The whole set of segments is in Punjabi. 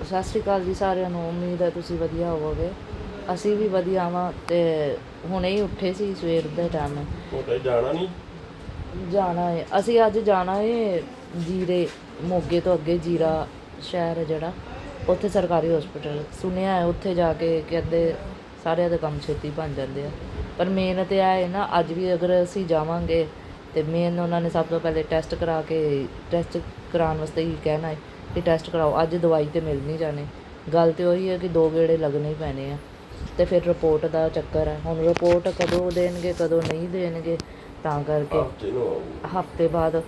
ਸਤਿ ਸ਼੍ਰੀ ਅਕਾਲ ਜੀ ਸਾਰਿਆਂ ਨੂੰ ਉਮੀਦ ਹੈ ਤੁਸੀਂ ਵਧੀਆ ਹੋਵੋਗੇ। ਅਸੀਂ ਵੀ ਵਧੀਆ ਵਾਂ ਤੇ ਹੁਣੇ ਹੀ ਉੱਠੇ ਸੀ ਸਵੇਰ ਦੇ ਟਾਈਮ ਕੋਟੇ ਜਾਣਾ ਨਹੀਂ? ਜਾਣਾ ਹੈ ਅਸੀਂ ਅੱਜ ਜਾਣਾ ਹੈ ਜੀਰੇ ਮੋਗੇ ਤੋਂ ਅੱਗੇ ਜੀਰਾ ਸ਼ਹਿਰ ਹੈ ਜਿਹੜਾ। ਉੱਥੇ ਸਰਕਾਰੀ ਹਸਪੀਟਲ ਸੁਣਿਆ ਹੈ ਉੱਥੇ ਜਾ ਕੇ ਕਹਿੰਦੇ ਸਾਰਿਆਂ ਦੇ ਕੰਮ ਛੇਤੀ ਬਣ ਜਾਂਦੇ ਆ। ਪਰ ਮੇਨ ਤੇ ਹੈ ਨਾ ਅੱਜ ਵੀ ਅਗਰ ਅਸੀਂ ਜਾਵਾਂਗੇ ਤੇ ਮੇਨ ਉਹਨਾਂ ਨੇ ਸਭ ਤੋਂ ਪਹਿਲੇ ਟੈਸਟ ਕਰਾ ਕੇ ਟੈਸਟ ਕਰਾਉਣ ਵਾਸਤੇ ਹੀ ਕਹਿਣਾ ਹੈ ਕਿ ਟੈਸਟ ਕਰਾਓ ਅੱਜ ਦਵਾਈ ਤੇ ਮਿਲ ਨਹੀਂ ਜਾਣੀ। ਗੱਲ ਤੇ ਉਹੀ ਹੈ ਕਿ ਦੋ ਗੇੜੇ ਲੱਗਣੇ ਹੀ ਪੈਣੇ ਆ। ਤੇ ਫਿਰ ਰਿਪੋਰਟ ਦਾ ਚੱਕਰ ਹੈ। ਹੁਣ ਰਿਪੋਰਟ ਕਦੋਂ ਦੇਣਗੇ ਕਦੋਂ ਨਹੀਂ ਦੇਣਗੇ ਤਾਂ ਕਰਕੇ। ਹਫ਼ਤੇ ਬਾਅਦ।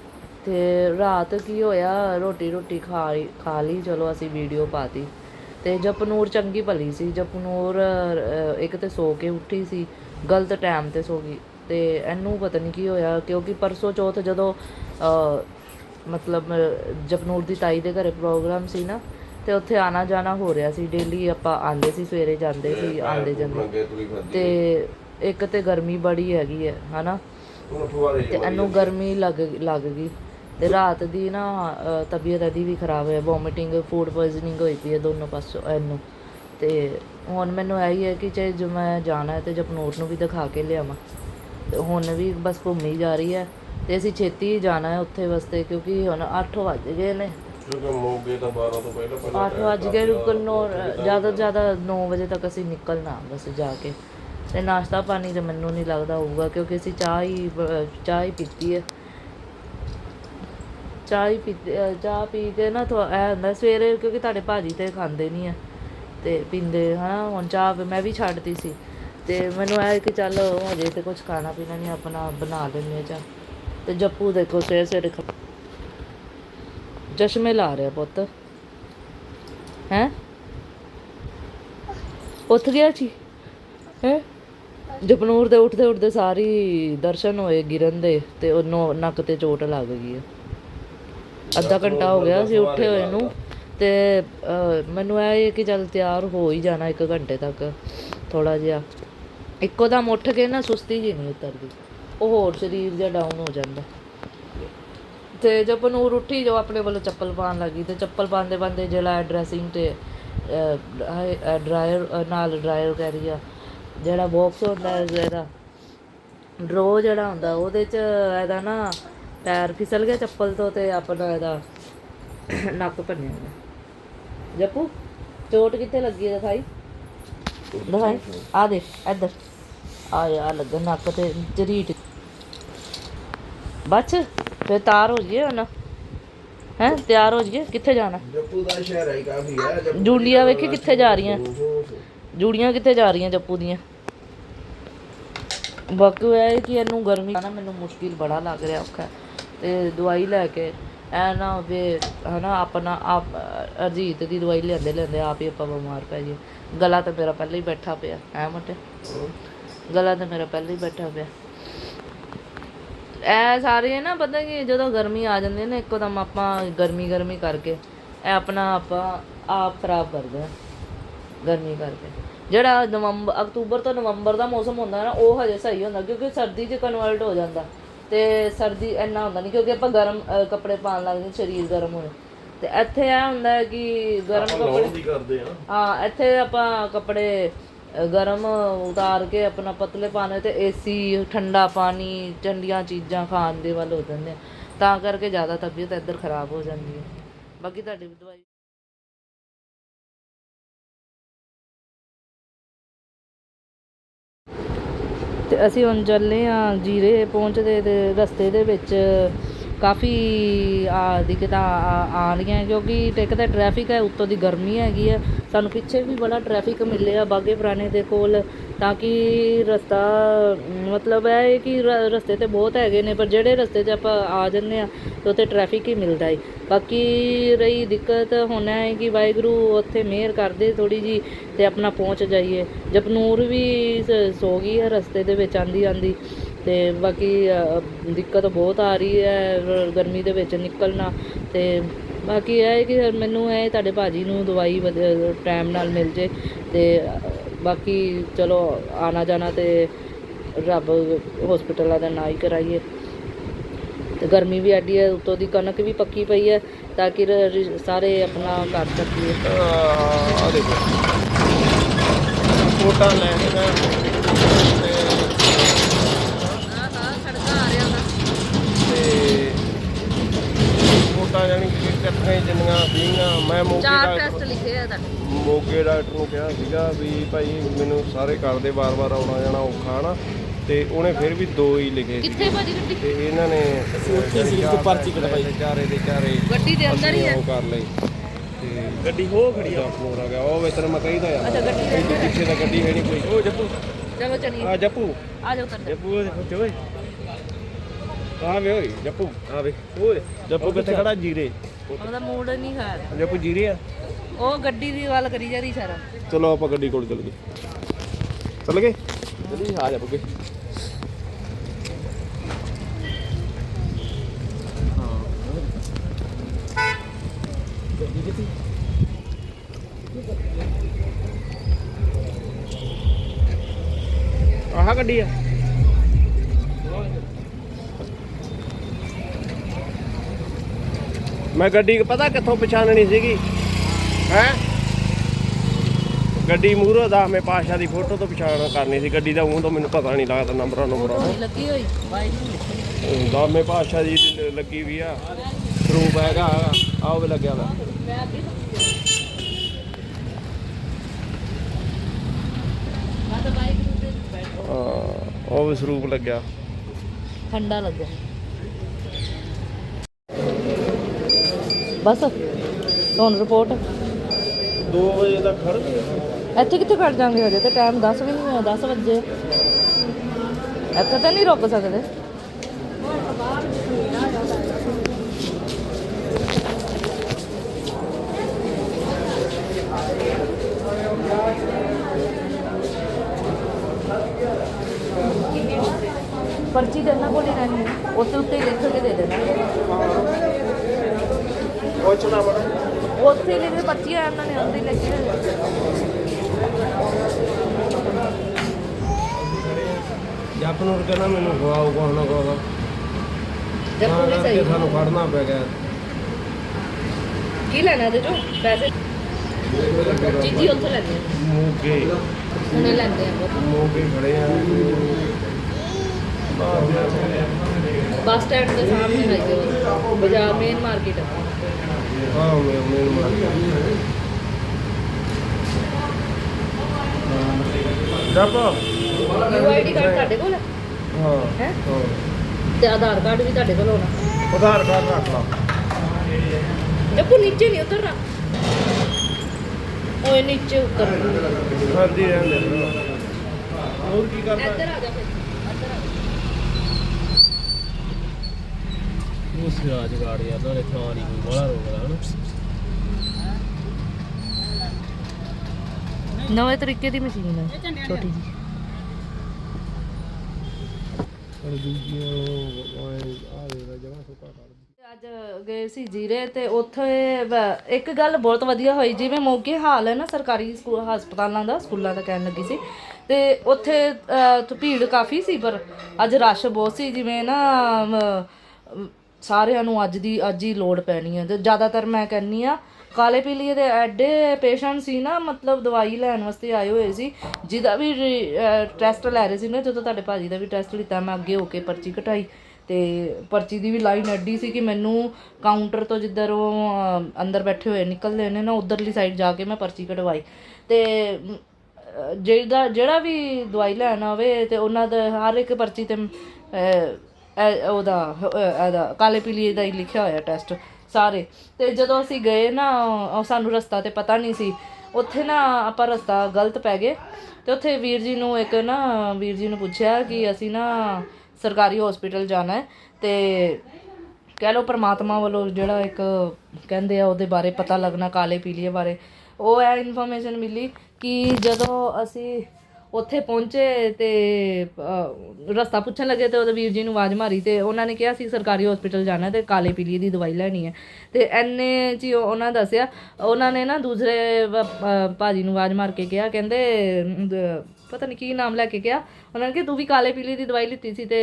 ਤੇ ਰਾਤ ਕੀ ਹੋਇਆ? ਰੋਟੀ ਰੋਟੀ ਖਾ ਖਾ ਲਈ। ਚਲੋ ਅਸੀਂ ਵੀਡੀਓ ਪਾਤੀ ਤੇ। ਜਪਨੂਰ ਚੰਗੀ ਭਲੀ ਸੀ। ਜਪਨੂਰ ਇੱਕ ਤੇ ਸੋ ਕੇ ਉੱਠੀ ਸੀ। ਗਲਤ ਟਾਈਮ ਤੇ ਸੋ ਗਈ। ਤੇ ਇਹਨੂੰ ਪਤਾ ਨਹੀਂ ਕੀ ਹੋਇਆ ਕਿਉਂਕਿ ਪਰਸੋਂ ਚੌਥ ਜਦੋਂ ਮਤਲਬ ਜਪਨੂਰ ਦੀ ਤਾਈ ਦੇ ਘਰੇ ਪ੍ਰੋਗਰਾਮ ਸੀ ਨਾ ਤੇ ਉੱਥੇ ਆਣਾ ਜਾਣਾ ਹੋ ਰਿਹਾ ਸੀ। ਡੇਲੀ ਆਪਾਂ ਆਂਦੇ ਸੀ ਸਵੇਰੇ ਜਾਂਦੇ ਸੀ ਆਂਦੇ ਜਾਂਦੇ। ਤੇ ਇੱਕ ਤੇ ਗਰਮੀ ਬੜੀ ਹੈਗੀ ਹੈ ਹਨਾ? ਤੇ ਇਹਨੂੰ ਗਰਮੀ ਲੱਗ ਲੱਗ ਗਈ। ਤੇ ਰਾਤ ਦੀ ਨਾ ਤਬੀਅਤ ਇਹਦੀ ਵੀ ਖਰਾਬ ਹੈ। ਵੋਮਿਟਿੰਗ ਫੂਡ ਪੋਇਜ਼ਨਿੰਗ ਹੋਈ ਪਈ ਹੈ ਦੋਨੋਂ ਪਾਸੋਂ ਇਹਨੂੰ। ਤੇ ਹੁਣ ਮੈਨੂੰ ਇਹੀ ਹੈ ਕਿ ਚਾਹੇ ਜੋ ਮੈਂ ਜਾਣਾ ਹੈ ਤੇ ਜਪਨੂਰ ਨੂੰ ਵੀ ਦਿਖਾ ਕੇ ਲਿਆਵਾਂ। ਤੇ ਹੁਣ ਵੀ ਬਸ ਘੁੰਮੀ ਜਾ ਰਹੀ ਹੈ। ਤੇ ਅਸੀਂ ਛੇਤੀ ਹੀ ਜਾਣਾ ਹੈ ਉੱਥੇ ਵਾਸਤੇ ਕਿਉਂਕਿ ਹੁਣ 8 ਵੱਜ ਗਏ ਨੇ। ਕਿਉਂਕਿ ਮੋਗੇ ਤਾਂ 12 ਤੋਂ ਪਹਿਲਾਂ ਪਹਿਲਾਂ 8 ਵੱਜ ਗਏ ਰੁਕਣੋਂ ਜ਼ਿਆਦਾ ਤੋਂ ਜ਼ਿਆਦਾ 9 ਵਜੇ ਤੱਕ ਅਸੀਂ ਨਿਕਲਣਾ ਬਸ ਜਾ ਕੇ। ਤੇ ਨਾਸ਼ਤਾ ਪਾਣੀ ਤੇ ਮੈਨੂੰ ਨਹੀਂ ਲੱਗਦਾ ਹੋਊਗਾ ਕਿਉਂਕਿ ਅਸੀਂ ਚਾਹ ਹੀ ਚਾਹ ਹੀ ਪੀਤੀ ਹੈ। ਚਾਹ ਹੀ ਪੀਤੀ ਅ, ਚਾਹ ਪੀ ਕੇ ਨਾ ਥੋ ਇਹ ਹੁੰਦਾ ਸਵੇਰੇ ਕਿਉਂਕਿ ਤੁਹਾਡੇ ਭਾਜੀ ਤੇ ਖਾਂਦੇ ਨਹੀਂ ਆ ਤੇ ਪੀਂਦੇ ਹਨਾ ਹੁਣ ਚਾਹ ਮੈਂ ਵੀ ਛੱਡਤੀ ਸੀ। ਤੇ ਮੈਨੂੰ ਇਹ ਕਿ ਚੱਲ ਹਜੇ ਤੇ ਕੁਝ ਖਾਣਾ ਪੀਣਾ ਨਹੀਂ ਆਪਣਾ ਬਣਾ ਲੈਂਦੇ ਚਾਹ ਤੇ ਜੱਪੂ ਦੇਖੋ ਸਵੇਰੇ ਸਵੇਰੇ ਚਸ਼ਮੇ ਲਾ ਰਿਹਾ ਪੁੱਤ। ਹੈ? ਉੱਠ ਗਿਆ ਸੀ ਹੈ? ਜਪਨੂਰ ਦੇ ਉੱਠਦੇ ਉੱਠਦੇ ਸਾਰੀ ਦਰਸ਼ਨ ਹੋਏ ਗਿਰਨ ਦੇ ਤੇ ਉਹਨੂੰ ਨੱਕ ਤੇ ਚੋਟ ਲੱਗ ਗਈ ਹੈ। ਅੱਧਾ ਘੰਟਾ ਹੋ ਗਿਆ ਸੀ ਉੱਠੇ ਹੋਏ ਨੂੰ ਤੇ ਮੈਨੂੰ ਇਹ ਕਿ ਚੱਲ ਤਿਆਰ ਹੋ ਹੀ ਜਾਣਾ ਇੱਕ ਘੰਟੇ ਤੱਕ ਥੋੜਾ ਜਿਹਾ। ਇੱਕੋ ਦਮ ਉੱਠ ਕੇ ਨਾ ਸੁਸਤੀ ਜੀ ਨਹੀਂ ਉਤਰਦੀ। ਉਹ ਹੋਰ ਸਰੀਰ ਜਿਹਾ ਡਾਊਨ ਹੋ ਜਾਂਦਾ। ਤੇ ਜਦ ਨੂਰ ਉੱਠੀ ਜੋ ਆਪਣੇ ਵੱਲੋਂ ਚੱਪਲ ਪਾਉਣ ਲੱਗੀ ਤੇ ਚੱਪਲ ਪਾਉਂਦੇ ਪਾਉਂਦੇ ਜਿਹੜਾ ਡਰੈਸਿੰਗ ਤੇ ਡਰਾਇਰ ਨਾਲ ਡਰਾਇਰ ਕਹਿ ਰਹੀ ਆ, ਜਿਹੜਾ ਬਾਕਸ ਹੁੰਦਾ ਹੈ ਇਹਦਾ ਡਰੋ ਜਿਹੜਾ ਹੁੰਦਾ, ਉਹਦੇ ਚ ਇਹਦਾ ਨਾ ਪੈਰ ਫਿਸਲ ਗਿਆ ਚੱਪਲ ਤੋਂ ਤੇ ਆਪਣਾ ਇਹਦਾ ਨੱਕ ਭੰਨਿਆ ਗਿਆ ਜੱਪੂ, ਚੋਟ ਕਿੱਥੇ ਲੱਗੀ ਹੈ ਦਿਖਾਈ? ਦਿਖਾਈ। ਆ ਦੇ ਇੱਧਰ। ਆ ਆ ਲੱਗਾ ਨੱਕ ਤੇ, ਝਰੀਟ ਬੱਚ ਫਿਰ ਤਿਆਰ ਹੋ ਜਾਈਏ ਹੁਣ। ਹੈ, ਤਿਆਰ ਹੋ ਜਾਈਏ, ਕਿੱਥੇ ਜਾਣਾ? ਜੱਪੂ ਦਾ ਸ਼ਹਿਰ ਹੈ ਕਾਫੀ ਹੈ ਜੂਲੀਆਂ ਵੇਖੀ ਕਿੱਥੇ ਜਾ ਰਹੀਆਂ। ਜੂੜੀਆਂ ਕਿੱਥੇ ਜਾ ਰਹੀਆਂ ਜੱਪੂ ਦੀਆਂ? ਬਾਕੀ ਇਹ ਹੈ ਕਿ ਇਹਨੂੰ ਗਰਮੀ ਨਾ ਮੈਨੂੰ ਮੁਸ਼ਕਿਲ ਬੜਾ ਲੱਗ ਰਿਹਾ ਔਖਾ। ਤੇ ਦਵਾਈ ਲੈ ਕੇ ਐ ਨਾ ਵੀ, ਹਨਾ, ਆਪਣਾ ਆਪ, ਅਰਜੀਤ ਦੀ ਦਵਾਈ ਲੈਂਦੇ ਲੈਂਦੇ ਆਪ ਹੀ ਆਪਾਂ ਬਿਮਾਰ ਪੈ ਜਾਈਏ। ਗਲਾ ਤਾਂ ਮੇਰਾ ਪਹਿਲਾਂ ਹੀ ਬੈਠਾ ਪਿਆ ਐ ਮਟੇ ਗਲਾ ਤਾਂ ਮੇਰਾ ਪਹਿਲਾਂ ਹੀ ਬੈਠਾ ਪਿਆ। ਇਹ ਸਾਰੇ ਨਾ ਪਤਾ ਕਿ ਜਦੋਂ ਗਰਮੀ ਆ ਜਾਂਦੀ ਹੈ ਨਾ ਇੱਕੋ ਦਮ ਆਪਾਂ ਗਰਮੀ ਗਰਮੀ ਕਰਕੇ ਇਹ ਆਪਣਾ ਆਪਾਂ ਆਪ ਖਰਾਬ ਕਰਦੇ ਆ ਗਰਮੀ ਕਰਕੇ। ਜਿਹੜਾ ਨਵੰਬਰ ਅਕਤੂਬਰ ਤੋਂ ਨਵੰਬਰ ਦਾ ਮੌਸਮ ਹੁੰਦਾ ਨਾ ਉਹ ਹਜੇ ਸਹੀ ਹੁੰਦਾ ਕਿਉਂਕਿ ਸਰਦੀ 'ਚ ਕਨਵਰਟ ਹੋ ਜਾਂਦਾ। ਤੇ ਸਰਦੀ ਇੰਨਾ ਹੁੰਦਾ ਨਹੀਂ ਕਿਉਂਕਿ ਆਪਾਂ ਗਰਮ ਅ, ਕੱਪੜੇ ਪਾਉਣ ਲੱਗ ਜਾਂਦੇ ਸਰੀਰ ਗਰਮ ਹੋਏ। ਤੇ ਇੱਥੇ ਇਹ ਹੁੰਦਾ ਹੈ ਕਿ ਗਰਮ ਕੱਪੜੇ ਕਰਦੇ ਆ। ਹਾਂ ਇੱਥੇ ਆਪਾਂ ਕੱਪੜੇ ਗਰਮ ਉਤਾਰ ਕੇ ਆਪਣਾ ਪਤਲੇ ਪਾਣੇ ਤੇ ਏਸੀ ਠੰਡਾ ਪਾਣੀ ਠੰਡੀਆਂ ਚੀਜ਼ਾਂ ਖਾਣ ਦੇ ਵੱਲ ਹੋ ਜਾਂਦੇ ਆ। ਤਾਂ ਕਰਕੇ ਜ਼ਿਆਦਾ ਤਬੀਅਤ ਇੱਧਰ ਖਰਾਬ ਹੋ ਜਾਂਦੀ ਹੈ। ਬਾਕੀ ਤੁਹਾਡੀ ਵੀ ਦਵਾਈ ਤੇ ਅਸੀਂ ਹੁਣ ਚੱਲੇ ਆ ਜੀਰੇ ਪਹੁੰਚਦੇ ਤੇ ਰਸਤੇ ਦੇ ਵਿੱਚ ਕਾਫੀ, ਆ, ਦਿੱਕਤਾਂ, ਆ- ਰਹੀਆਂ ਕਿਉਂਕਿ ਇੱਕ ਤਾਂ ਟ੍ਰੈਫਿਕ ਹੈ, ਉੱਤੋਂ ਦੀ ਗਰਮੀ ਹੈਗੀ ਆ ਸਾਨੂੰ ਪਿੱਛੇ ਵੀ ਬੜਾ ਟ੍ਰੈਫਿਕ ਮਿਲਿਆ ਬਾਗੇ ਪੁਰਾਣੇ ਦੇ ਕੋਲ, ਤਾਂ ਕਿ ਰਸਤਾ, ਮਤਲਬ ਇਹ ਹੈ ਕਿ ਰਸਤੇ ਤੇ ਬਹੁਤ ਹੈਗੇ ਨੇ, ਪਰ ਜਿਹੜੇ ਰਸਤੇ 'ਚ ਆਪਾਂ ਆ ਜੰਨੇ ਆ ਤੇ ਉੱਥੇ ਟ੍ਰੈਫਿਕ ਹੀ ਮਿਲਦਾ ਹੈ। ਬਾਕੀ ਰਹੀ ਦਿੱਕਤ ਹੁਣ ਹੈ ਕਿ ਵਾਹਿਗੁਰੂ ਉੱਥੇ ਮਿਹਰ ਕਰਦੇ ਥੋੜੀ ਜੀ ਤੇ ਆਪਣਾ ਪਹੁੰਚ ਜਾਈਏ। ਜਪਨੂਰ ਵੀ ਸ- ਸੋ ਗਈ ਹੈ ਰਸਤੇ ਦੇ ਵਿੱਚ ਆਂਦੀ ਆਂਦੀ ਤੇ ਬਾਕੀ ਦਿੱਕਤ ਬਹੁਤ ਆ ਰਹੀ ਹੈ ਗਰਮੀ ਦੇ ਵਿੱਚ ਨਿਕਲਣਾ ਤੇ ਬਾਕੀ ਇਹ ਹੈ ਕਿ ਮੈਨੂੰ ਇਹ ਤੁਹਾਡੇ ਭਾਜੀ ਨੂੰ ਦਵਾਈ ਟਾਈਮ ਨਾਲ ਮਿਲ ਜੇ ਤੇ ਬਾਕੀ ਚਲੋ ਆਣਾ ਜਾਣਾ ਤੇ ਰੱਬ ਹਸਪੀਟਲਾਂ ਦਾ ਨਾ ਹੀ ਕਰਾਈਏ। ਤੇ ਗਰਮੀ ਵੀ ਐਡੀ ਹੈ, ਉੱਤੋਂ ਦੀ ਕਣਕ ਵੀ ਪੱਕੀ ਪਈ ਹੈ ਤਾਂ ਕਿ ਸਾਰੇ ਆਪਣਾ ਕਰ ਸਕੀਏ ਆ ਦੇਖੋ। ਫੋਟਾ ਲੈਣੀਆਂ ਤੇ ਹਾਂ ਹਾਂ ਸੜਕਾਂ ਆ ਰਿਹਾ ਤੇ ਫੋਟਾ ਜਾਨੀ ਕਿ ਕਿੱਥੇ ਜਿੰਨੀਆਂ ਸੀਗੀਆਂ ਮੈਂ ਮੋਗੇ ਚਾਰ ਡਾਕਟਰ ਟੈਸਟ ਲਿਖੇ ਆ ਤੁਹਾਡੇ। ਮੋਗੇ ਡਾਕਟਰ ਨੂੰ ਕਿਹਾ ਸੀਗਾ ਵੀ ਭਾਈ ਮੈਨੂੰ ਸਾਰੇ ਕਰਦੇ ਵਾਰ-ਵਾਰ ਆਉਣਾ ਜਾਣਾ ਔਖਾ ਨਾ ਤੇ ਉਹਨੇ ਫਿਰ ਵੀ ਦੋ ਹੀ ਲਿਖੇ ਕਿੱਥੇ ਭਾਜੀ ਗੱਡੀ? ਤੇ ਇਹਨਾਂ ਨੇ ਉੱਥੇ ਸੀ ਇੱਕ ਪਰਚੀ ਕਟਵਾਈ ਚਾਰੇ ਦੇ ਚਾਰੇ ਗੱਡੀ ਦੇ ਅੰਦਰ ਹੀ ਹੈ ਉਹ ਕਰ ਲਈ। ਤੇ ਗੱਡੀ ਹੋ ਖੜੀ ਆ। ਫਲੋਰ ਆ ਗਿਆ। ਉਹ ਵੇ ਤੈਨੂੰ ਮੈਂ ਕਹਿੰਦਾ ਆ ਅੱਛਾ ਗੱਡੀ ਦੇ ਪਿੱਛੇ ਤਾਂ ਗੱਡੀ ਹੈ ਨਹੀਂ ਕੋਈ। ਉਹ ਜੱਪੂ। ਚਲੋ ਚਲੀਏ। ਆ ਜੱਪੂ। ਆ ਜਾਓ ਉੱਤਰ ਜੱਪੂ ਉਹ ਦੇਖੋ ਓਏ। ਆ ਵੇ ਓਏ ਜੱਪੂ। ਆ ਵੇ। ਓਏ ਜੱਪੂ ਕਿੱਥੇ ਖੜਾ ਜੀਰੇ? ਉਹਦਾ ਮੂਡ ਨਹੀਂ ਹੈ। ਜੱਪੂ ਜੀਰੇ ਆ? ਉਹ ਗੱਡੀ ਦੀ ਗੱਲ ਕਰੀ ਜਾ ਰਹੀ ਸਾਰਾ। ਚਲੋ ਆਪਾਂ ਗੱਡੀ ਕੋਲ ਚੱਲ ਗਏ। ਚੱਲ ਗਏ? ਜਲਦੀ ਆ ਜਾ ਬੁੱਗੇ ਆਹ ਗੱਡੀ ਆ। ਮੈਂ ਗੱਡੀ ਪਤਾ ਕਿੱਥੋਂ ਪਛਾਣਨੀ ਸੀਗੀ? ਹੈ? ਗੱਡੀ ਮੂਹਰੋਂ ਦਸਵੇਂ ਪਾਸ਼ਾ ਦੀ ਫੋਟੋ ਤੋਂ ਪਛਾਣ ਕਰਨੀ ਸੀ। ਗੱਡੀ ਦਾ ਉਹ ਤੋਂ ਮੈਨੂੰ ਪਤਾ ਨਹੀਂ ਲੱਗਦਾ ਨੰਬਰਾਂ ਨੰਬਰਾਂ ਨਹੀਂ ਲੱਗੀ ਹੋਈ? ਨੂੰ ਦਸਵੇਂ ਪਾਸ਼ਾ ਦੀ ਲੱਗੀ ਵੀ ਆ। ਸਰੂਪ ਹੈਗਾ ਆਹ ਵੀ ਲੱਗਿਆ ਵਾ। ਮੈਂ ਮੈਂ ਉਹ ਵੀ ਸਰੂਪ ਲੱਗਿਆ। ਠੰਡਾ ਲੱਗਿਆ। ਬਸ ਤੁਹਾਨੂੰ ਰਿਪੋਰਟ 2 ਵਜੇ ਤੱਕ ਖੜ ਇੱਥੇ ਕਿੱਥੇ ਖੜ ਜਾਾਂਗੇ ਹਜੇ ਤੇ ਟਾਈਮ 10 ਵੀ ਨਹੀਂ ਹੋਇਆ 10 ਵਜੇ। ਇੱਥੇ ਤਾਂ ਨਹੀਂ ਰੁਕ ਸਕਦੇ। ਪਰਚੀ ਦੇ ਉਹਨਾਂ ਕੋਲ ਰਹਿਣੀ ਹੈ। ਉੱਤੇ ਉੱਤੇ ਲਿਖ ਕੇ ਦੇ ਦੇਣਾ। ਪੁੱਛਣਾ ਬੜਾ ਉੱਥੇ ਹੀ ਲਿਖੇ ਪਰਚੀ ਆ ਉਹਨਾਂ ਨੇ ਉੱਤੇ ਹੀ ਹੋਈ ਜੱਪ ਨੂੰ ਕਹਿੰਦਾ ਮੈਨੂੰ ਖਵਾਓ ਕੋਹ ਨਾ ਕੋਹ ਜਦ ਪੂਰੀ ਸਹੀ। ਸਾਨੂੰ ਖੜਨਾ ਪੈ ਗਿਆ। ਕੀ ਲੈਣਾ ਇਹਦੇ ਚੋਂ ਪੈਸੇ? ਚੀਜ਼ੀ ਉੱਥੇ ਲੈਣੀ ਮੋਗੇ। ਹੁਣੇ ਲੈਂਦੇ ਆ ਬਹੁਤ। ਮੋਗੇ ਖੜੇ ਆ। ਬੱਸ ਸਟੈਂਡ ਦੇ ਸਾਹਮਣੇ ਹੈਗੇ ਬਾਜ਼ਾਰ ਮੇਨ ਮਾਰਕੀਟ ਹਾਂ ਮੈਂ ਮੈਂ ਮਾਰ ਜੱਪ ਯੂਆਈਡੀ ਕਾਰਡ ਤੁਹਾਡੇ ਕੋਲ? ਹੈ ਹਾਂ? ਹੈ। ਹਾਂ ਤੇ ਆਧਾਰ ਕਾਰਡ ਵੀ ਤੁਹਾਡੇ ਕੋਲ ਹੋਣਾ। ਆਧਾਰ ਕਾਰਡ ਰੱਖ ਲਾ। ਜੱਪੂ ਨੀਚੇ ਨਹੀਂ ਉਤਰਨਾ। ਓਏ ਨੀਚੇ ਉਤਰ। ਹਾਂਜੀ ਰਹਿੰਦੇ ਹੋਰ ਕੀ ਕਰਦਾ ਇੱਧਰ ਆ ਜਾ ਫਿਰ ਇੱਧਰ ਆ ਜਾ। ਉਸ ਰਾਜ ਗਾੜ ਯਾਰ ਨਾਲੇ ਥਾਂ ਨਹੀਂ ਕੋਈ ਬੜਾ ਰੋਕਦਾ ਹਨਾ। ਨਵੇਂ ਤਰੀਕੇ ਦੀ ਮਸ਼ੀਨ ਹੈ ਛੋਟੀ ਜੀ ਪਰ ਦੂਜੀਆਂ ਆ ਦੇ ਜਮਾ ਸੁੱਕਾ ਕਰ ਅੱਜ ਗਏ ਸੀ ਜੀਰੇ ਤੇ ਉੱਥੇ ਵ- ਇੱਕ ਗੱਲ ਬਹੁਤ ਵਧੀਆ ਹੋਈ ਜਿਵੇਂ ਮੋਗੇ ਹਾਲ ਹੈ ਨਾ ਸਰਕਾਰੀ ਸਕੂਲ ਹਸਪਤਾਲਾਂ ਦਾ ਸਕੂਲਾਂ ਦਾ ਕਹਿਣ ਲੱਗੀ ਸੀ। ਤੇ ਉੱਥੇ ਅਹ, ਭੀੜ ਕਾਫੀ ਸੀ ਪਰ ਅੱਜ ਰਸ਼ ਬਹੁਤ ਸੀ ਜਿਵੇਂ ਨਾ ਅਮ, ਅਮ, ਸਾਰਿਆਂ ਨੂੰ ਅੱਜ ਦੀ ਅੱਜ ਹੀ ਲੋੜ ਪੈਣੀ ਹੈ ਤੇ ਜ਼ਿਆਦਾਤਰ ਮੈਂ ਕਹਿੰਨੀ ਆ ਕਾਲੇ ਪੀਲੀਏ ਦੇ ਐਡੇ ਪੇਸ਼ੈਂਟ ਸੀ ਨਾ ਮਤਲਬ ਦਵਾਈ ਲੈਣ ਵਾਸਤੇ ਆਏ ਹੋਏ ਸੀ ਜਿਹਦਾ ਵੀ ਟੈਸਟ ਲੈ ਰਹੇ ਸੀ ਨਾ ਜਦੋਂ ਤੁਹਾਡੇ ਭਾਜੀ ਦਾ ਵੀ ਟੈਸਟ ਲਿੱਤਾ ਮੈਂ ਅੱਗੇ ਹੋ ਕੇ ਪਰਚੀ ਕਟਾਈ। ਤੇ ਪਰਚੀ ਦੀ ਵੀ ਲਾਈਨ ਐਡੀ ਸੀ ਕਿ ਮੈਨੂੰ ਕਾਊਂਟਰ ਤੋਂ ਜਿੱਧਰ ਉਹ ਅੰਦਰ ਬੈਠੇ ਹੋਏ ਨਿਕਲਦੇ ਨੇ ਨਾ ਉਧਰਲੀ ਸਾਈਡ ਜਾ ਕੇ ਮੈਂ ਪਰਚੀ ਕਟਵਾਈ। ਤੇ ਅਮ, ਜਿਹੜਾ ਜਿਹੜਾ ਵੀ ਦਵਾਈ ਲੈਣ ਆਵੇ ਤੇ ਉਹਨਾਂ ਦਾ ਹਰ ਇੱਕ ਪਰਚੀ ਤੇ ਉਹਦਾ ਇਹਦਾ, ਕਾਲੇ ਪੀਲੀਏ ਦਾ ਹੀ ਲਿਖਿਆ ਹੋਇਆ ਟੈਸਟ ਸਾਰੇ। ਤੇ ਜਦੋਂ ਅਸੀਂ ਗਏ ਨਾ ਸਾਨੂੰ ਰਸਤਾ ਤੇ ਪਤਾ ਨਹੀਂ ਸੀ। ਉੱਥੇ ਨਾ ਆਪਾਂ ਰਸਤਾ ਗਲਤ ਪੈ ਗਏ। ਤੇ ਉੱਥੇ ਵੀਰ ਜੀ ਨੂੰ ਇੱਕ ਨਾ, ਵੀਰ ਜੀ ਨੂੰ ਪੁੱਛਿਆ ਕਿ ਅਸੀਂ ਨਾ ਸਰਕਾਰੀ ਹਸਪੀਟਲ ਜਾਣਾ ਹੈ। ਤੇ ਕਹਿ ਲਓ ਪ੍ਰਮਾਤਮਾ ਵੱਲੋਂ ਜਿਹੜਾ ਇੱਕ ਕਹਿੰਦੇ ਆ, ਉਹਦੇ ਬਾਰੇ ਪਤਾ ਲੱਗਣਾ, ਕਾਲੇ ਪੀਲੀਏ ਬਾਰੇ। ਉਹ ਇਹ ਇਨਫੋਰਮੇਸ਼ਨ ਮਿਲੀ ਕਿ ਜਦੋਂ ਅਸੀਂ ਉੱਥੇ ਪਹੁੰਚੇ ਤੇ ਰਸਤਾ ਪੁੱਛਣ ਲੱਗੇ ਤੇ ਉਹਦੇ ਵੀਰ ਜੀ ਨੂੰ ਆਵਾਜ਼ ਮਾਰੀ ਤੇ ਉਹਨਾਂ ਨੇ ਕਿਹਾ ਸੀ ਸਰਕਾਰੀ ਹਸਪੀਟਲ ਜਾਣਾ ਤੇ ਕਾਲੇ ਪੀਲੀਏ ਦੀ ਦਵਾਈ ਲੈਣੀ ਹੈ। ਤੇ ਐਨੇ ਜੀ ਉਹਨਾਂ ਦੱਸਿਆ। ਉਹਨਾਂ ਨੇ ਨਾ ਦੂਸਰੇ ਵ- ਅਹ, ਭਾਜੀ ਨੂੰ ਆਵਾਜ਼ ਮਾਰ ਕੇ ਕਿਹਾ ਕਹਿੰਦੇ ਪਤਾ ਨਹੀਂ ਕੀ ਨਾਮ ਲੈ ਕੇ ਕਿਹਾ ਉਹਨਾਂ ਨੇ ਕਿ ਤੂੰ ਵੀ ਕਾਲੇ ਪੀਲੀ ਦੀ ਦਵਾਈ ਲਿੱਤੀ ਸੀ ਤੇ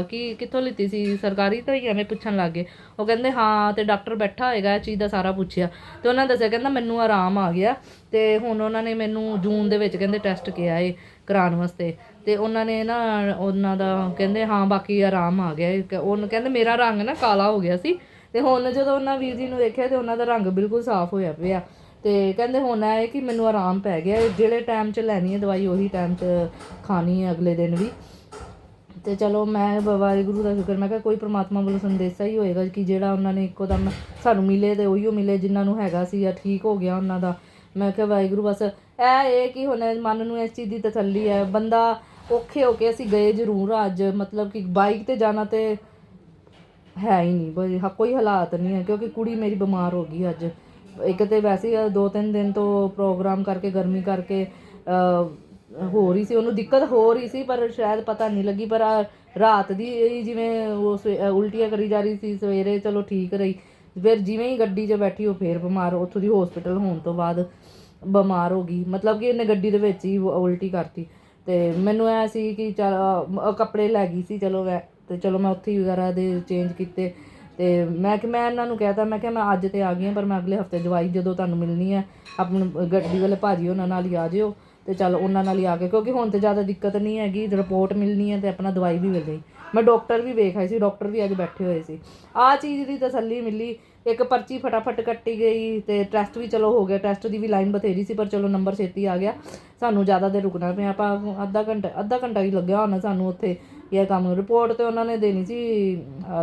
ਅਹ, ਕੀ ਕਿੱਥੋਂ ਲਿੱਤੀ ਸੀ? ਸਰਕਾਰੀ ਤਾਂ ਹੀ? ਐਵੇਂ ਪੁੱਛਣ ਲੱਗ ਗਏ। ਉਹ ਕਹਿੰਦੇ ਹਾਂ ਤੇ ਡਾਕਟਰ ਬੈਠਾ ਹੋਏਗਾ ਇਹ ਚੀਜ਼ ਦਾ ਸਾਰਾ ਪੁੱਛਿਆ। ਤੇ ਉਹਨਾਂ ਦੱਸਿਆ ਕਹਿੰਦਾ ਮੈਨੂੰ ਆਰਾਮ ਆ ਗਿਆ। ਤੇ ਹੁਣ ਉਹਨਾਂ ਨੇ ਮੈਨੂੰ ਜੂਨ ਦੇ ਵਿੱਚ ਕਹਿੰਦੇ ਟੈਸਟ ਕਿਹਾ ਏ ਕਰਾਉਣ ਵਾਸਤੇ। ਤੇ ਉਹਨਾਂ ਨੇ ਨਾ ਉਹਨਾਂ ਦਾ ਕਹਿੰਦੇ ਹਾਂ ਬਾਕੀ ਆਰਾਮ ਆ ਗਿਆ ਏ। ਕ- ਉਹਨ ਕਹਿੰਦੇ ਮੇਰਾ ਰੰਗ ਨਾ ਕਾਲਾ ਹੋ ਗਿਆ ਸੀ। ਤੇ ਹੁਣ ਜਦੋਂ ਉਹਨਾਂ ਵੀਰ ਜੀ ਨੂੰ ਦੇਖਿਆ ਤੇ ਉਹਨਾਂ ਦਾ ਰੰਗ ਬਿਲਕੁਲ ਸਾਫ਼ ਹੋਇਆ ਪਿਆ। ਤੇ ਕਹਿੰਦੇ ਹੁਣ ਇਹ ਕਿ ਮੈਨੂੰ ਆਰਾਮ ਪੈ ਗਿਆ, ਜਿਹੜੇ ਟਾਈਮ 'ਚ ਲੈਣੀ ਹੈ ਦਵਾਈ ਉਹੀ ਟਾਈਮ 'ਚ ਖਾਣੀ ਹੈ ਅਗਲੇ ਦਿਨ ਵੀ। ਤੇ ਚਲੋ ਮੈਂ ਵਾਹਿਗੁਰੂ ਦਾ ਸ਼ੁਕਰ, ਮੈਂ ਕਿਹਾ ਕੋਈ ਪ੍ਰਮਾਤਮਾ ਵੱਲੋਂ ਸੰਦੇਸ਼ਾ ਹੀ ਹੋਏਗਾ ਕਿ ਜਿਹੜਾ ਉਹਨਾਂ ਨੇ ਇੱਕੋ ਦਮ ਸਾਨੂੰ ਮਿਲੇ ਤੇ ਉਹੀਓ ਮਿਲੇ ਜਿਨ੍ਹਾਂ ਨੂੰ ਹੈਗਾ ਸੀ ਜਾਂ ਠੀਕ ਹੋ ਗਿਆ ਉਹਨਾਂ ਦਾ। ਮੈਂ ਕਿਹਾ ਵਾਹਿਗੁਰੂ, ਬਸ ਇਹ ਇਹ ਕਿ ਹੁਣ ਮਨ ਨੂੰ ਇਸ ਚੀਜ਼ ਦੀ ਤਸੱਲੀ ਹੈ, ਬੰਦਾ ਔਖੇ ਹੋ ਕੇ ਅਸੀਂ ਗਏ ਜ਼ਰੂਰ ਆ ਅੱਜ, ਮਤਲਬ ਕਿ ਬਾਈਕ ਤੇ ਜਾਣਾ ਤੇ ਹੈ ਹੀ ਨਹੀਂ ਕੋਈ ਹਾਲਾਤ ਨਹੀਂ ਹੈ, ਕਿਉਂਕਿ ਕੁੜੀ ਮੇਰੀ ਬਿਮਾਰ ਹੋ ਗਈ ਅੱਜ। ਇੱਕ ਤੇ ਵੈਸੇ ਦੋ ਤਿੰਨ ਦਿਨ ਤੋਂ ਪ੍ਰੋਗਰਾਮ ਕਰਕੇ, ਗਰਮੀ ਕਰਕੇ ਹੋ ਰਹੀ ਸੀ। ਉਹਨੂੰ ਦਿੱਕਤ ਹੋ ਰਹੀ ਸੀ, ਪਰ ਸ਼ਾਇਦ ਪਤਾ ਨਹੀਂ ਲੱਗੀ। ਪਰ ਰਾਤ ਦੀ ਜਿਵੇਂ ਉਹ ਸਵੇ- ਉਲਟੀਆਂ ਕਰੀ ਜਾ ਰਹੀ ਸੀ, ਸਵੇਰੇ ਚਲੋ ਠੀਕ ਰਹੀ। ਫਿਰ ਜਿਵੇਂ ਹੀ ਗੱਡੀ 'ਚ ਬੈਠੀ, ਉਹ ਫੇਰ ਬਿਮਾਰ, ਉੱਥੋਂ ਦੀ ਹਸਪੀਟਲ ਹੋਣ ਤੋਂ ਬਾਅਦ ਬਿਮਾਰ ਹੋ ਗਈ। ਮਤਲਬ ਕਿ ਇਹਨੇ ਗੱਡੀ ਦੇ ਵਿੱਚ ਹੀ ਉਲਟੀ ਕਰਤੀ। ਤੇ ਮੈਨੂੰ ਐ ਸੀ ਕਿ ਚਲ ਕੱਪੜੇ ਲੈ ਗਈ ਸੀ, ਚਲੋ ਮੈਂ ਤੇ ਚਲੋ ਮੈਂ ਉੱਥੇ ਹੀ ਵਗੈਰਾ ਦੇ ਚੇਂਜ ਕੀਤੇ। ਤੇ ਮੈਂ ਕਿ ਮੈਂ ਇਹਨਾਂ ਨੂੰ ਕਹਿਤਾ ਮੈਂ ਕਿਹਾ ਮੈਂ ਅੱਜ ਤੇ ਆ ਗਈ ਹਾਂ, ਪਰ ਮੈਂ ਅਗਲੇ ਹਫ਼ਤੇ ਦਵਾਈ ਜਦੋਂ ਤੁਹਾਨੂੰ ਮਿਲਣੀ ਹੈ, ਆਪਣੀ ਗੱਡੀ ਵਾਲੇ ਭਾਜੀ ਉਹਨਾਂ ਨਾਲ ਹੀ ਆ ਜਿਓ ਤੇ ਚੱਲ ਉਹਨਾਂ ਨਾਲ ਹੀ ਆ ਕੇ, ਕਿਉਂਕਿ ਹੁਣ ਤੇ ਜ਼ਿਆਦਾ ਦਿੱਕਤ ਨਹੀਂ ਹੈਗੀ, ਰਿਪੋਰਟ ਮਿਲਣੀ ਹੈ ਤੇ ਆਪਣਾ ਦਵਾਈ ਵੀ ਮਿਲ ਗਈ। ਮੈਂ ਡਾਕਟਰ ਵੀ ਵੇਖ ਆਈ ਸੀ, ਡਾਕਟਰ ਵੀ ਅੱਜ ਬੈਠੇ ਹੋਏ ਸੀ। ਆ ਚੀਜ਼ ਦੀ ਤਸੱਲੀ ਮਿਲੀ, ਇੱਕ ਪਰਚੀ ਫਟਾਫਟ ਕੱਟੀ ਗਈ ਤੇ ਟੈਸਟ ਵੀ ਚਲੋ ਹੋ ਗਿਆ, ਟੈਸਟ ਦੀ ਵੀ ਲਾਈਨ ਬਥੇਰੀ ਸੀ, ਪਰ ਚਲੋ ਨੰਬਰ ਛੇਤੀ ਆ ਗਿਆ। ਸਾਨੂੰ ਜ਼ਿਆਦਾ ਦੇਰ ਰੁਕਣਾ ਪਿਆ, ਆਪਾਂ ਅੱਧਾ ਘੰਟਾ ਅੱਧਾ ਘੰਟਾ ਹੀ ਲੱਗਿਆ ਹੋਣਾ ਸਾਨੂੰ ਉੱਥੇ। ਇਹ ਕੰਮ ਰਿਪੋਰਟ ਤੇ ਉਹਨਾਂ ਨੇ ਦੇਣੀ ਸੀ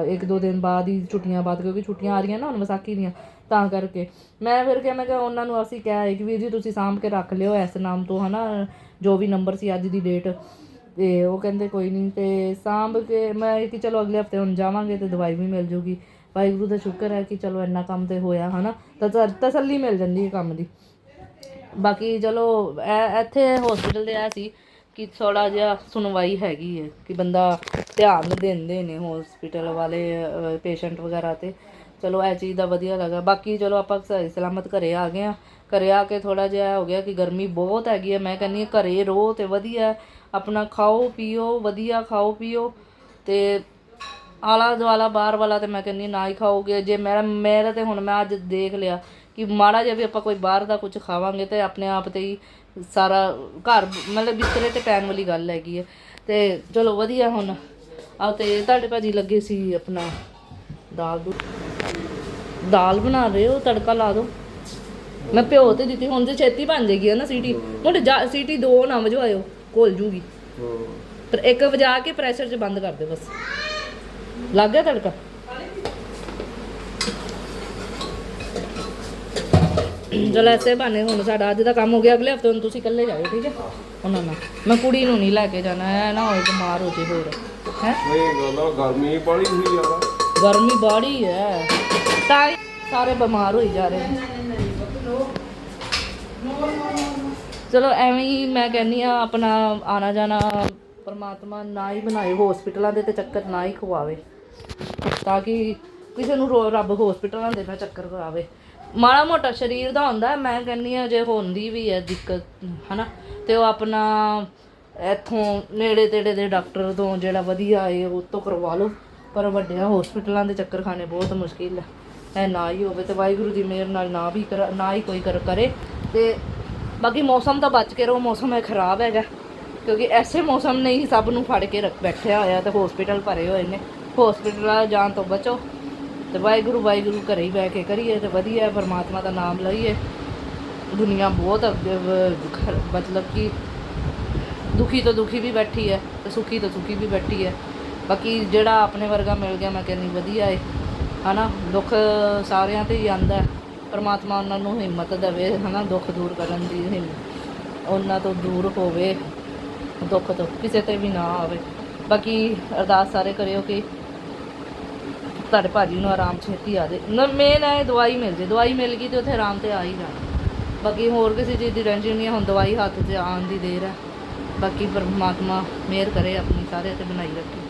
ਇੱਕ ਦੋ ਦਿਨ ਬਾਅਦ ਹੀ ਛੁੱਟੀਆਂ ਬਾਅਦ, ਕਿਉਂਕਿ ਛੁੱਟੀਆਂ ਆ ਰਹੀਆਂ ਨਾ ਹੁਣ ਵਿਸਾਖੀ ਦੀਆਂ, ਤਾਂ ਕਰਕੇ। ਮੈਂ ਫਿਰ ਕਿਹਾ, ਮੈਂ ਕਿਹਾ ਉਹਨਾਂ ਨੂੰ ਅਸੀਂ ਕਿਹਾ ਹੈ ਕਿ ਵੀਰ ਜੀ ਤੁਸੀਂ ਸਾਂਭ ਕੇ ਰੱਖ ਲਿਓ ਇਸ ਨਾਮ ਤੋਂ, ਹਨਾ, ਜੋ ਵੀ ਨੰਬਰ ਸੀ ਅੱਜ ਦੀ ਡੇਟ ਤੇ ਉਹ ਕਹਿੰਦੇ ਕੋਈ ਨਹੀਂ ਤੇ ਸਾਂਭ ਕੇ ਮੈਂ ਕਿ ਚਲੋ ਅਗਲੇ ਹਫ਼ਤੇ ਹੁਣ ਜਾਵਾਂਗੇ ਤੇ ਦਵਾਈ ਵੀ ਮਿਲ ਜੂਗੀ। ਵਾਹਿਗੁਰੂ ਦਾ ਸ਼ੁਕਰ ਹੈ ਕਿ ਚਲੋ ਇੰਨਾ ਕੰਮ ਤੇ ਹੋਇਆ, ਹਨਾ ਤਾਂ ਤਸੱਲੀ ਮਿਲ ਜਾਂਦੀ ਹੈ ਕੰਮ ਦੀ। ਬਾਕੀ ਚਲੋ, ਐ- ਇੱਥੇ ਹਸਪੀਟਲ ਦੇ ਆ ਸੀ ਕਿ ਥੋੜਾ ਜਿਹਾ ਸੁਣਵਾਈ ਹੈਗੀ ਹੈ ਕਿ ਬੰਦਾ ਧਿਆਨ ਦਿੰਦੇ ਨੇ ਹਸਪੀਟਲ ਵਾਲੇ ਪੇਸ਼ੈਂਟ ਵਗੈਰਾ ਤੇ। ਚਲੋ ਇਹ ਚੀਜ਼ ਦਾ ਵਧੀਆ ਲੱਗਾ। ਬਾਕੀ ਚਲੋ ਆਪਾਂ ਸਹੀ ਸਲਾਮਤ ਘਰੇ ਆ ਗਏ ਆ ਘਰੇ ਆ ਕੇ ਥੋੜਾ ਜਿਹਾ ਹੋ ਗਿਆ ਕਿ ਗਰਮੀ ਬਹੁਤ ਹੈਗੀ ਹੈ। ਮੈਂ ਕਹਿੰਦੀ ਹਾਂ ਘਰੇ ਰਹੋ ਤੇ ਵਧੀਆ, ਆਪਣਾ ਖਾਓ, ਪੀਓ, ਵਧੀਆ ਖਾਓ, ਪੀਓ। ਤੇ ਆਲਾ ਦੁਆਲਾ, ਬਾਹਰ ਵਾਲਾ ਤੇ ਮੈਂ ਕਹਿੰਦੀ ਹਾਂ ਨਾ ਹੀ ਖਾਓਗੇ। ਜੇ ਮੇਰਾ ਮੇਰਾ ਤੇ ਹੁਣ ਮੈਂ ਅੱਜ ਦੇਖ ਲਿਆ ਕਿ ਮਾੜਾ ਜਿਹਾ ਵੀ ਆਪਾਂ ਕੋਈ ਬਾਹਰ ਦਾ ਕੁਝ ਖਾਵਾਂਗੇ ਤੇ ਆਪਣੇ ਆਪ ਤੇ ਹੀ ਸਾਰਾ ਘਰ ਮਤਲਬ ਬਿਸਤਰੇ ਤੇ ਪੈਣ ਵਾਲੀ ਗੱਲ ਹੈਗੀ ਹੈ ਤੇ ਚਲੋ ਵਧੀਆ ਹੁਣ। ਆ ਤੇ ਤੁਹਾਡੇ ਭਾਜੀ ਲੱਗੇ ਸੀ ਆਪਣਾ ਦਾਲ ਦੂ ਦਾਲ ਬਣਾ ਰਹੇ ਹੋ ਤੜਕਾ ਲਾ ਦਿਓ। ਮੈਂ ਭਿਓ ਤੇ ਦਿੱਤੀ ਹੁਣ ਜੇ ਛੇਤੀ ਬਣ ਜਾਏਗੀ ਨਾ ਸੀਟੀ। ਹੁਣ ਜਾ ਸੀਟੀ ਦੋ ਨਾ ਵਜਵਾਇਓ ਘੁਲ ਜੂਗੀ। ਪਰ ਇੱਕ ਵਜਾ ਕੇ ਪ੍ਰੈਸ਼ਰ 'ਚ ਬੰਦ ਕਰ ਦੇ ਬਸ। ਲੱਗ ਗਿਆ ਤੜਕਾ? ਚਲੋ ਐਸੇ ਬਾਨੇ ਹੁਣ ਸਾਡਾ ਅੱਜ ਦਾ ਕੰਮ ਹੋ ਗਿਆ ਅਗਲੇ ਹਫ਼ਤੇ ਹੁਣ ਤੁਸੀਂ ਇਕੱਲੇ ਜਾਓ ਠੀਕ ਹੈ? ਉਹਨਾਂ ਨਾਲ। ਮੈਂ ਕੁੜੀ ਨੂੰ ਨਹੀਂ ਲੈ ਕੇ ਜਾਣਾ ਹੈ ਨਾ ਹੋਏ ਬਿਮਾਰ ਹੋ ਜੇ ਹੋਰ ਹੈ? ਇਹ ਗੱਲ ਆ ਗਰਮੀ ਬੜੀ ਹੋਈ ਜ਼ਿਆਦਾ ਗਰਮੀ ਬਾੜੀ ਹੈ ਤਾਂ ਸਾਰੇ ਬਿਮਾਰ ਹੋਈ ਜਾ ਰਹੇ ਚਲੋ ਐਵੇਂ ਹੀ ਮੈਂ ਕਹਿੰਨੀ ਆ ਆਪਣਾ ਆਣਾ ਜਾਣਾ ਪਰਮਾਤਮਾ ਨਾ ਹੀ ਬਣਾਏ ਹਸਪੀਟਲਾਂ ਦੇ ਤੇ ਚੱਕਰ ਨਾ ਹੀ ਖਵਾਵੇ। ਤਾਂ ਕਿ ਕਿਸੇ ਨੂੰ ਰੱਬ ਹਸਪੀਟਲਾਂ ਦੇ ਨਾ ਚੱਕਰ ਕਰਾਵੇ ਮਾੜਾ ਮੋਟਾ ਸਰੀਰ ਦਾ ਹੁੰਦਾ, ਮੈਂ ਕਹਿੰਦੀ ਆ ਜੇ ਹੁੰਦੀ ਵੀ ਹੈ ਦਿੱਕਤ, ਹਨਾ, ਤੇ ਉਹ ਆਪਣਾ ਇੱਥੋਂ ਨੇੜੇ ਤੇੜੇ ਦੇ ਡਾਕਟਰ ਤੋਂ ਜਿਹੜਾ ਵਧੀਆ ਹੈ, ਉਹ ਤੋਂ ਕਰਵਾ ਲਓ। ਪਰ ਵੱਡਿਆਂ ਹਸਪੀਟਲਾਂ ਦੇ ਚੱਕਰ ਖਾਣੇ ਬਹੁਤ ਮੁਸ਼ਕਿਲ ਹੈ ਇਹ ਨਾ ਹੀ ਹੋਵੇ ਤੇ ਵਾਹਿਗੁਰੂ ਦੀ ਮਿਹਰ ਨਾਲ ਨਾ ਵੀ ਕਰ, ਨਾ ਹੀ ਕੋਈ ਕਰ, ਕਰੇ। ਤੇ ਬਾਕੀ ਮੌਸਮ ਤਾਂ ਬਚ ਕੇ ਰਹੋ, ਮੌਸਮ ਹੈ ਖਰਾਬ ਹੈਗਾ। ਕਿਉਂਕਿ ਐਸੇ ਮੌਸਮ ਨੇ ਹੀ ਸਭ ਨੂੰ ਫੜ ਕੇ ਰੱਖ, ਬੈਠਿਆ ਹੋਇਆ ਤੇ ਹਸਪੀਟਲ ਭਰੇ ਹੋਏ ਨੇ। ਹਸਪੀਟਲਾਂ ਜਾਣ ਤੋਂ ਬਚੋ। ਤੇ ਵਾਹਿਗੁਰੂ ਵਾਹਿਗੁਰੂ ਘਰੇ ਹੀ ਬਹਿ ਕੇ ਕਰੀਏ ਤੇ ਵਧੀਆ ਪਰਮਾਤਮਾ ਦਾ ਨਾਮ ਲਈਏ। ਦੁਨੀਆ ਬਹੁਤ ਅੱਗੇ ਮਤਲਬ ਕਿ ਦੁਖੀ ਤੋਂ ਦੁਖੀ ਵੀ ਬੈਠੀ ਹੈ ਤੇ ਸੁਖੀ ਤੋਂ ਸੁਖੀ ਵੀ ਬੈਠੀ ਹੈ ਬਾਕੀ ਜਿਹੜਾ ਆਪਣੇ ਵਰਗਾ ਮਿਲ ਗਿਆ ਮੈਂ ਕਹਿੰਦੀ ਵਧੀਆ ਹੈ ਹਨਾ? ਦੁੱਖ ਸਾਰਿਆਂ ਤੇ ਹੀ ਆਂਦਾ ਪਰਮਾਤਮਾ ਉਹਨਾਂ ਨੂੰ ਹਿੰਮਤ ਦੇਵੇ, ਹਨਾ? ਦੁੱਖ ਦੂਰ ਕਰਨ ਦੀ ਹਿੰਮਤ ਉਹਨਾਂ ਤੋਂ ਦੂਰ ਹੋਵੇ, ਦੁੱਖ ਤੋਂ ਕਿਸੇ ਤੇ ਵੀ ਨਾ ਆਵੇ। ਬਾਕੀ ਅਰਦਾਸ ਸਾਰੇ ਕਰਿਓ ਕਿ ਤੁਹਾਡੇ ਭਾਜੀ ਨੂੰ ਆਰਾਮ ਛੇਤੀ ਆ ਜਾਏ ਮੇਨ ਹੈ ਦਵਾਈ ਮਿਲ ਜੇ। ਦਵਾਈ ਮਿਲ ਗਈ ਤੇ ਉੱਥੇ ਆਰਾਮ ਤੇ ਆ ਹੀ ਜਾਣਾ। ਬਾਕੀ ਹੋਰ ਕਿਸੇ ਚੀਜ਼ ਦੀ ਟੈਨਸ਼ਨ ਨਹੀਂ ਹੈ, ਹੁਣ ਦਵਾਈ ਹੱਥ 'ਚ ਆਉਣ ਦੀ ਦੇਰ ਹੈ। ਬਾਕੀ ਪਰਮਾਤਮਾ ਮਿਹਰ ਕਰੇ ਆਪਣੀ ਸਾਰੇ ਤੇ ਬਣਾਈ ਰੱਖੇ।